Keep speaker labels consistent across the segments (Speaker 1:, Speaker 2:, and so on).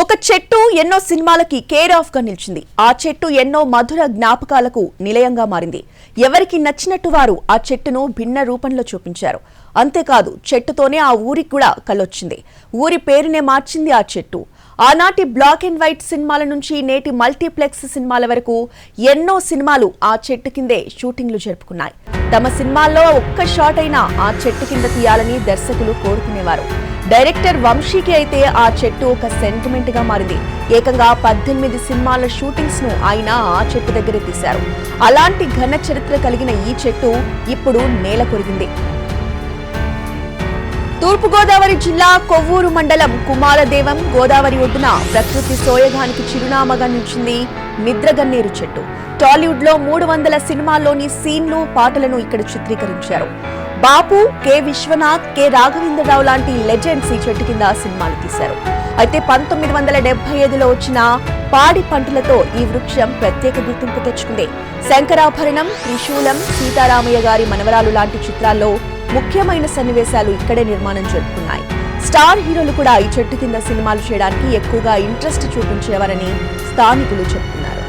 Speaker 1: ఒక చెట్టు ఎన్నో సినిమాలకి కేర్ ఆఫ్గా నిలిచింది. ఆ చెట్టు ఎన్నో మధుర జ్ఞాపకాలకు నిలయంగా మారింది. ఎవరికి నచ్చినట్టు వారు ఆ చెట్టును భిన్న రూపంలో చూపించారు. అంతేకాదు చెట్టుతోనే ఆ ఊరికి కూడా కలొచ్చింది ఊరి పేరునే మార్చింది ఆ చెట్టు. ఆనాటి బ్లాక్ అండ్ వైట్ సినిమాల నుంచి నేటి మల్టీప్లెక్స్ సినిమాల వరకు ఎన్నో సినిమాలు ఆ చెట్టు కిందే షూటింగ్లు జరుపుకున్నాయి. తమ సినిమాల్లో ఒక్క షాట్ అయినా ఆ చెట్టు కింద తీయాలని దర్శకులు కోరుకునేవారు. డైరెక్టర్ వంశీకి అయితే ఆ చెట్టు ఒక సెంటిమెంట్గా మారింది. ఏకంగా పద్దెనిమిది సినిమాల షూటింగ్స్ను ఆయన ఆ చెట్టు దగ్గరే తీశారు. అలాంటి ఘన చరిత్ర కలిగిన ఈ చెట్టు ఇప్పుడు నేల కొరిగింది. తూర్పుగోదావరి జిల్లా కొవ్వూరు మండలం కుమారదేవం గోదావరి ఒడ్డున ప్రకృతి సోయగానికి చిరునామాగా నిలిచింది నిద్రగన్నేరు చెట్టు. టాలీవుడ్లో మూడు వందల సినిమాల్లోని సీన్లు పాటలను ఇక్కడ చిత్రీకరించారు. బాపు కె విశ్వనాథ్ కె రాఘవేంద్రరావు లాంటి లెజెండ్స్ ఈ చెట్టు కింద సినిమాలు తీశారు. అయితే పంతొమ్మిది వందల డెబ్బై ఐదులో వచ్చిన పాడి పంటలతో ఈ వృక్షం ప్రత్యేక గుర్తింపు తెచ్చుకుంది. శంకరాభరణం త్రిశూలం సీతారామయ్య గారి మనవరాలు లాంటి చిత్రాల్లో ముఖ్యమైన సన్నివేశాలు ఇక్కడే నిర్మాణం జరుపుకున్నాయి. స్టార్ హీరోలు కూడా ఈ చెట్టు కింద సినిమాలు చేయడానికి ఎక్కువగా ఇంట్రెస్ట్ చూపించేవారని స్థానికులు చెబుతున్నారు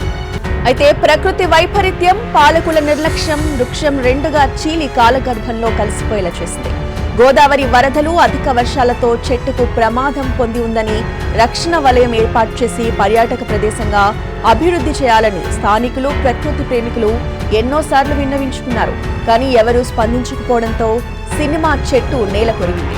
Speaker 1: అయితే ప్రకృతి వైపరీత్యం పాలకుల నిర్లక్ష్యం వృక్షం రెండుగా చీలి కాలగర్భంలో కలిసిపోయేలా చేసింది. గోదావరి వరదలు అధిక వర్షాలతో చెట్టుకు ప్రమాదం పొంది ఉందని రక్షణ వలయం ఏర్పాటు చేసి పర్యాటక ప్రదేశంగా అభివృద్ధి చేయాలని స్థానికులు ప్రకృతి ప్రేమికులు ఎన్నోసార్లు విన్నవించుకున్నారు. కానీ ఎవరూ స్పందించకపోవడంతో సినిమా చెట్టు నేల కొరిగింది.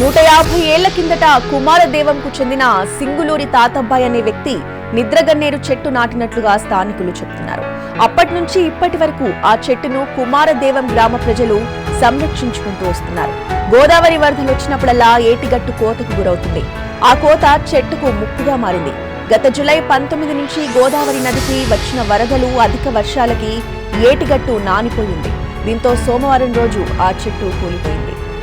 Speaker 1: నూట యాభై ఏళ్ళ కిందట కుమారదేవంకు చెందిన సింగులూరి తాతబ్బాయ్ అనే వ్యక్తి నిద్రగన్నేరు చెట్టు నాటినట్లుగా స్థానికులు చెబుతున్నారు అప్పటి నుంచి ఇప్పటి వరకు ఆ చెట్టును కుమారదేవం గ్రామ ప్రజలు సంరక్షించుకుంటూ వస్తున్నారు. గోదావరి వరదలు వచ్చినప్పుడల్లా ఏటిగట్టు కోతకు గురవుతుంది. ఆ కోత చెట్టుకు ముప్పుగా మారింది. గత జులై పంతొమ్మిది నుంచి గోదావరి నదికి వచ్చిన వరదలు అధిక వర్షాలకి ఏటిగట్టు నానిపోయింది. దీంతో సోమవారం రోజు ఆ చెట్టు కూలిపోయింది.